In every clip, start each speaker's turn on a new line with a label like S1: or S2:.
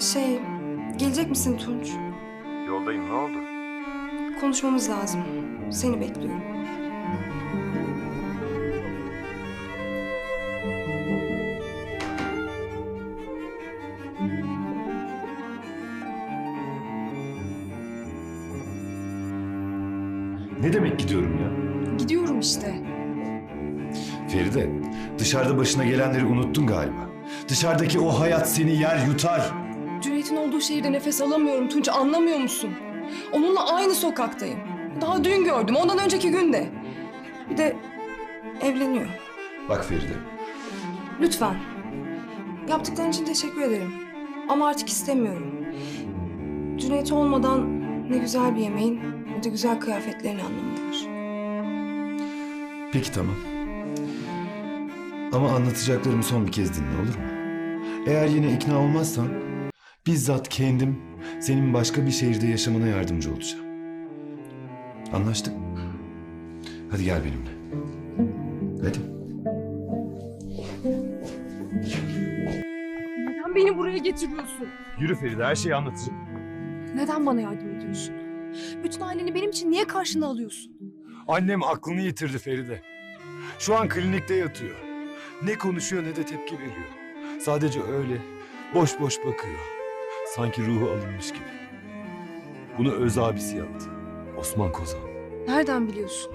S1: Şey, gelecek misin Tunç?
S2: Yoldayım ne oldu?
S1: Konuşmamız lazım. Seni bekliyorum.
S3: Ne demek gidiyorum ya?
S1: Gidiyorum işte.
S3: Feride, dışarıda başına gelenleri unuttun galiba. Dışarıdaki o hayat seni yer yutar.
S1: Cüneyt'in olduğu şehirde nefes alamıyorum Tunç anlamıyor musun? Onunla aynı sokaktayım. Daha dün gördüm, ondan önceki gün de. Bir de evleniyor.
S3: Bak Feride,
S1: Lütfen. Yaptıkların için teşekkür ederim. Ama artık istemiyorum. Cüneyt olmadan ne güzel bir yemeğin ne de güzel kıyafetlerin anlamı var.
S3: peki tamam. Ama anlatacaklarımı son bir kez dinle olur mu? Eğer yine ikna olmazsan bizzat kendim senin başka bir şehirde yaşamana yardımcı olacağım. Anlaştık mı? Hadi gel benimle. Hadi.
S1: Neden beni buraya getiriyorsun?
S2: Yürü Feride her şeyi anlatacağım.
S1: Neden bana yardım ediyorsun? Bütün aileni benim için niye karşına alıyorsun?
S2: Annem aklını yitirdi Feride. Şu an klinikte yatıyor. Ne konuşuyor ne de tepki veriyor. Sadece öyle boş boş bakıyor. Sanki ruhu alınmış gibi. Bunu öz abisi yaptı. Osman Kozan.
S1: Nereden biliyorsun?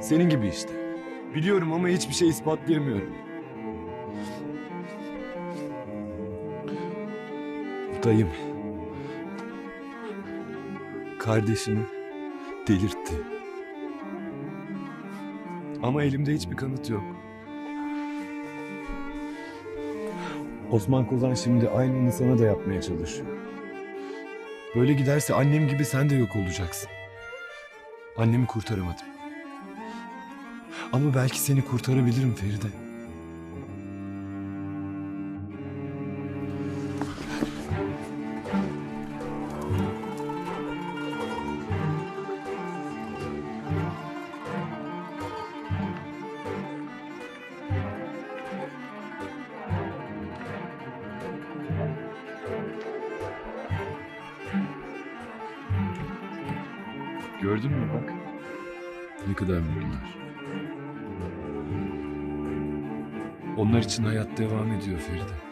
S2: Senin gibi işte. Biliyorum ama hiçbir şey ispatlayamıyorum. Dayım. Kardeşini delirtti. Ama elimde hiçbir kanıt yok. Osman Kozan şimdi aynını sana da yapmaya çalışıyor. Böyle giderse annem gibi sen de yok olacaksın. Annemi kurtaramadım. Ama belki seni kurtarabilirim Feride. Gördün mü bak? Ne kadar mutlular. Onlar için hayat devam ediyor Feride.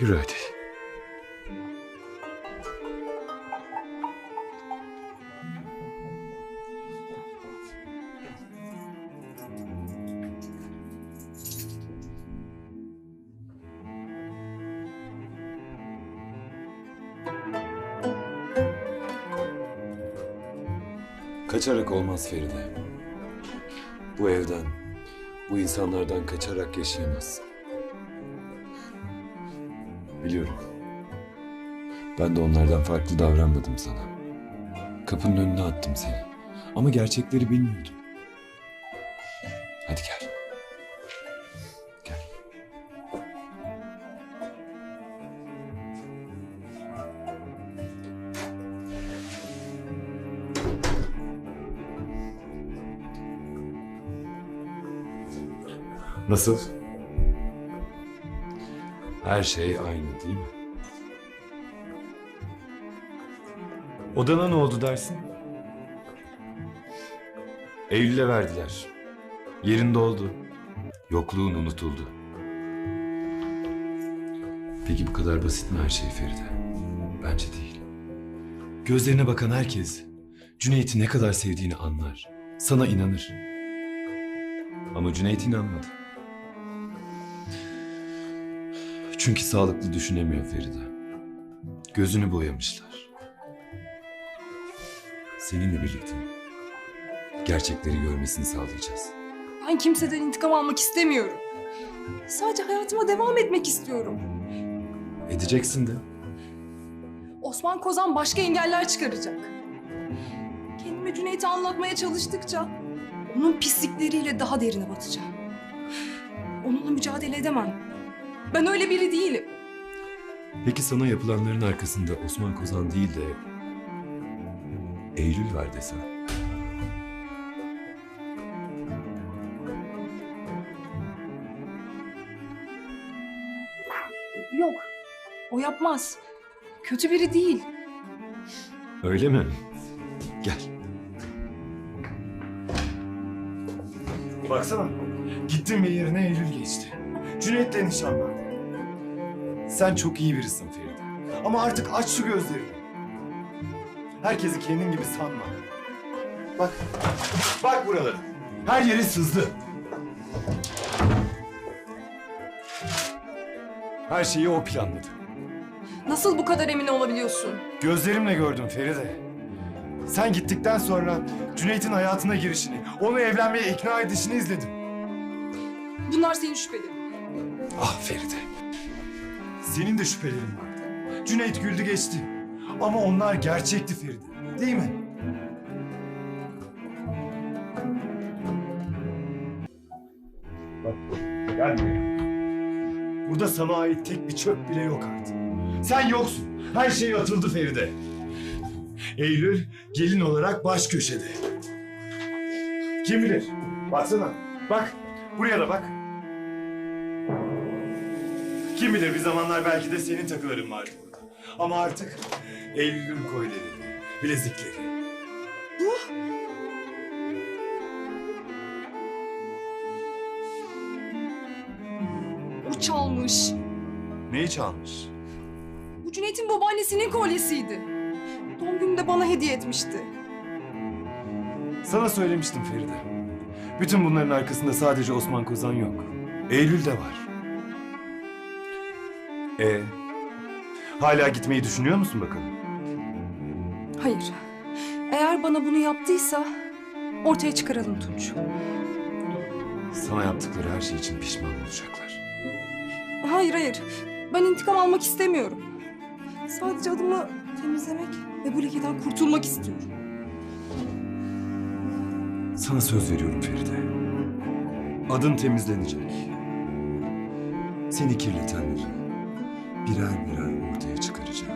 S2: Yürü hadi.
S4: Kaçarak olmaz Feride. Bu evden, bu insanlardan kaçarak yaşayamazsın. Biliyorum. Ben de onlardan farklı davranmadım sana. Kapının önüne attım seni. Ama gerçekleri bilmiyordum. Hadi gel. Gel.
S3: Nasıl?
S4: Her şey aynı değil mi?
S3: Odana ne oldu dersin? Eylül'e verdiler. Yerinde oldu. Yokluğun unutuldu.
S4: Peki bu kadar basit mi her şey Feride? Bence değil.
S3: Gözlerine bakan herkes Cüneyt'i ne kadar sevdiğini anlar. Sana inanır. Ama Cüneyt inanmadı. Çünkü sağlıklı düşünemiyor Feride. Gözünü boyamışlar.
S4: Seninle birlikte gerçekleri görmesini sağlayacağız.
S1: Ben kimseden intikam almak istemiyorum. Sadece hayatıma devam etmek istiyorum.
S3: Edeceksin de.
S1: Osman Kozan başka engeller çıkaracak. kendimi Cüneyt'e anlatmaya çalıştıkça onun pislikleriyle daha derine batacağım. Onunla mücadele edemem. Ben öyle biri değilim.
S4: Peki sana yapılanların arkasında Osman Kozan değil de Eylül var desem.
S1: Yok. O yapmaz. Kötü biri değil.
S4: Öyle mi? Gel.
S3: Baksana. Gittim ve yerine Eylül geçti. Cüneyt'le nişanlandı. Sen çok iyi birisin Feride. Ama artık aç şu gözlerini. Herkesi kendin gibi sanma. Bak. Bak buraları. Her yeri sızdı.
S2: Her şeyi o planladı.
S1: Nasıl bu kadar emin olabiliyorsun?
S3: Gözlerimle gördüm Feride. Sen gittikten sonra Cüneyt'in hayatına girişini, onu evlenmeye ikna edişini izledim.
S1: Bunlar senin şüphelerin.
S3: Ah Feride. Senin de şüphelerin vardı. Cüneyt güldü geçti. Ama onlar gerçekti Feride. Değil mi? Bak gel buraya. Burada sana ait tek bir çöp bile yok artık. Sen yoksun. Her şey atıldı Feride. Eylül gelin olarak baş köşede. Kim bilir? Baksana. Bak. Buraya da bak. Kim bilir bir zamanlar belki de senin takıların vardı burada. Ama artık Eylül'ün kolyeleri, bilezikleri.
S1: O çalmış.
S3: Neyi çalmış?
S1: Bu Cüneyt'in babaannesinin kolyesiydi. Doğum gününde bana hediye etmişti.
S3: Sana söylemiştim Feride. Bütün bunların arkasında sadece Osman Kozan yok. Eylül de var. E hala gitmeyi düşünüyor musun bakalım?
S1: Hayır. Eğer bana bunu yaptıysa ortaya çıkaralım Tunç.
S3: Sana yaptıkları her şey için pişman olacaklar.
S1: Hayır hayır. Ben intikam almak istemiyorum. Sadece adımı temizlemek ve bu lekeden kurtulmak istiyorum.
S3: Sana söz veriyorum Feride. Adın temizlenecek. Seni kirletenleri birer birer ortaya çıkaracağız.